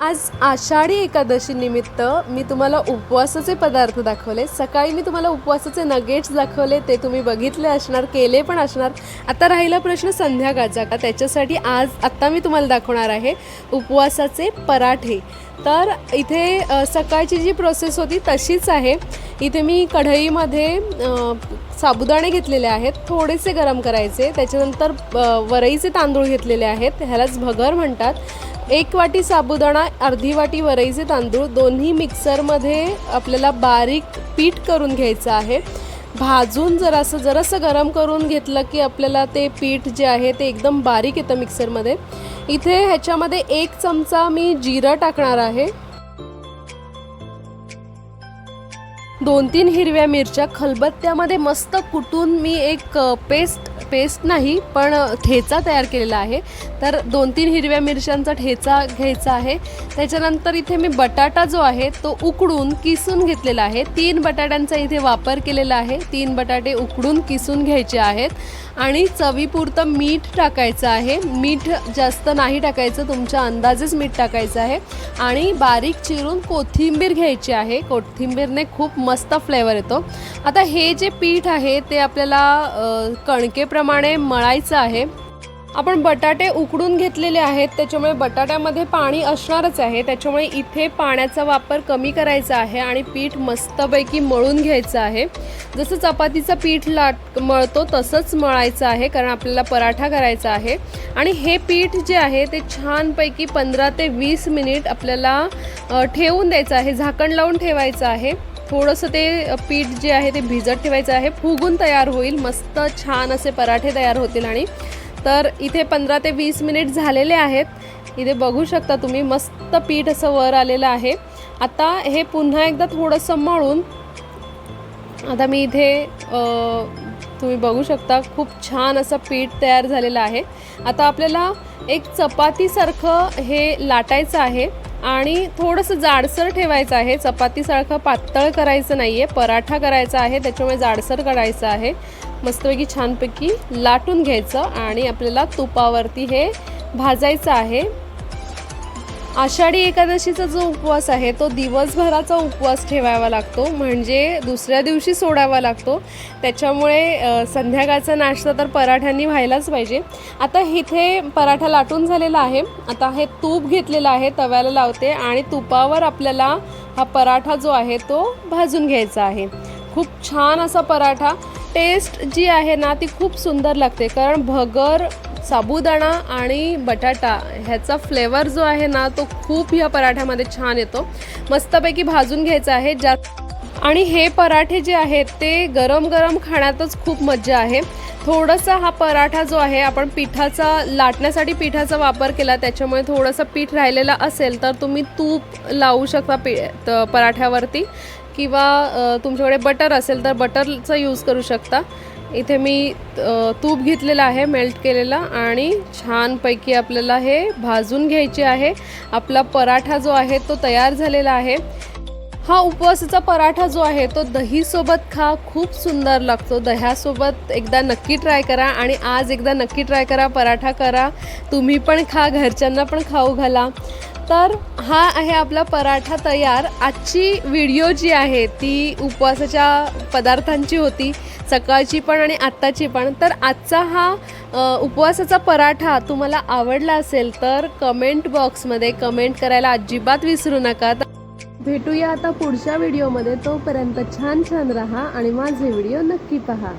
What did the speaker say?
आज आषाढी एकादशी निमित्त मी तुम्हाला उपवासाचे पदार्थ दाखवले. सकाळी मी तुम्हाला उपवासाचे नगेट्स दाखवले ते तुम्ही बघितले असणार केले पण असणार. आता राहिला प्रश्न संध्याकाळचा का त्याच्यासाठी आज आत्ता मी तुम्हाला दाखवणार आहे उपवासाचे पराठे. तर इथे सकाळची जी प्रोसेस होती तशीच आहे. इथे मी कढईमध्ये साबुदाणे घेतलेले आहेत थोडेसे गरम करायचे. त्याच्यानंतर वरईचे तांदूळ घेतलेले आहेत ह्यालाच भगर म्हणतात. एक वाटी साबुदाणा अर्धी वाटी वरईचे तांदूळ दोन्ही मिक्सरमध्ये आपल्याला बारीक पीठ करून घ्यायचं आहे. भाजून जरासं जरासं गरम करून घेतलं की आपल्याला ते पीठ जे आहे ते एकदम बारीक येतं मिक्सरमध्ये. इथे ह्याच्यामध्ये एक चमचा मी जिरं टाकणार आहे. दोन तीन हिरव्या मिरच्या खलबत्त्यामध्ये मस्त कुटून मी एक पेस्ट पेस्ट नाही पण ठेचा तयार केलेला आहे. तर दोन तीन हिरव्या मिरच्यांचा ठेचा घ्यायचा आहे. त्याच्यानंतर इथे मी बटाटा जो आहे तो उकडून किसून घेतलेला आहे. तीन बटाट्यांचा इथे वापर केलेला आहे. तीन बटाटे उकडून किसून घ्यायचे आहेत. आणि चवीपुरतं मीठ टाकायचं आहे. मीठ जास्त नाही टाकायचं तुमच्या अंदाजेच मीठ टाकायचं आहे. आणि बारीक चिरून कोथिंबीर घ्यायची आहे. कोथिंबीरने खूप मस्त फ्लेवर येतो. आता हे जे पीठ आहे ते आपल्याला कणके कणकेप्रमाणे मळायचं आहे. आपण बटाटे उकडून घेतलेले आहेत. त्याच्यामुळे बटाट्यामध्ये पाणी असणारच आहे. त्याच्यामुळे इथे पाण्याचा वापर कमी करायचा आहे आणि पीठ मस्तपैकी मळून घ्यायचं आहे. जसं चपातीचं पीठ लाट मळतो तसंच मळायचं आहे कारण आपल्याला पराठा करायचा आहे. आणि हे पीठ जे आहे ते छानपैकी पंधरा ते वीस मिनिट आपल्याला ठेवून द्यायचं आहे. झाकण लावून ठेवायचं आहे. थोडंसं ते पीठ जे आहे ते भिजत ठेवायचं आहे. फुगून तयार होईल. मस्त छान असे पराठे तयार होतील आणि. तर इथे पंधरा ते वीस मिनिट झालेले आहेत. इथे बघू शकता तुम्ही मस्त पीठ असं वर आलेलं आहे. आता हे पुन्हा एकदा थोडंसं मळून. आता मी इथे तुम्ही बघू शकता खूप छान असं पीठ तयार झालेलं आहे. आता आपल्याला एक चपातीसारखं हे लाटायचं आहे. आणि थोडंसं जाडसर ठेवायचं आहे. चपातीसारखं पातळ करायचं नाही आहे पराठा करायचा आहे. त्याच्यामुळे जाडसर करायचं आहे. मस्तपैकी छानपैकी लाटून घ्यायचं आणि आपल्याला तुपावरती हे भाजायचं आहे. आषाढी एकादशीचा जो उपवास आहे तो दिवसभराचा उपवास ठेवावा लागतो. म्हणजे दुसऱ्या दिवशी सोडावा लागतो. त्याच्यामुळे संध्याकाळचा नाश्ता तर पराठ्यांनी व्हायलाच पाहिजे. आता इथे पराठा लाटून झालेला आहे. आता हे तूप घेतलेलं आहे तव्याला लावते आणि तुपावर आपल्याला हा पराठा जो आहे तो भाजून घ्यायचा आहे. खूप छान असा पराठा. टेस्ट जी आहे ना ती खूप सुंदर लागते. कारण भगर साबुदाणा आणि बटाटा ह्याचा फ्लेवर जो आहे ना तो खूप ह्या पराठ्यामध्ये छान येतो. मस्तपैकी भाजून घ्यायचा आहे ज्या आणि हे पराठे जे आहेत ते गरम गरम खाण्यातच खूप मज्जा आहे. थोडासा हा पराठा जो आहे आपण पिठाचा लाटण्यासाठी पिठाचा वापर केला त्याच्यामुळे थोडंसं पीठ राहिलेलं असेल तर तुम्ही तूप लावू शकता पी त- पराठ्यावरती. किंवा तुमच्याकडे बटर असेल तर बटरचा यूज करू शकता. इथे मी तूप घेतलेलं आहे मेल्ट केलेला आणि छानपैकी आपल्याला हे भाजून घ्यायचे आहे. आपला पराठा जो आहे तो तयार झालेला आहे. हा उपवासाचा पराठा जो आहे तो दहीसोबत खा खूप सुंदर लागतो. दह्यासोबत एकदा नक्की ट्राय करा आणि आज एकदा नक्की ट्राय करा पराठा करा. तुम्ही पण खा घरच्यांना पण खाऊ घाला. तर हा आहे आपला पराठा तयार. आजची व्हिडिओ जी आहे ती उपवासाच्या पदार्थांची होती सकाळची पण आणि आत्ताची पण. तर आजचा हा उपवासाचा पराठा तुम्हाला आवडला असेल तर कमेंट बॉक्समध्ये कमेंट करायला अजिबात विसरू नका. भेटूया आता पुढच्या व्हिडिओमध्ये तोपर्यंत छान छान राहा आणि माझे व्हिडिओ नक्की पहा.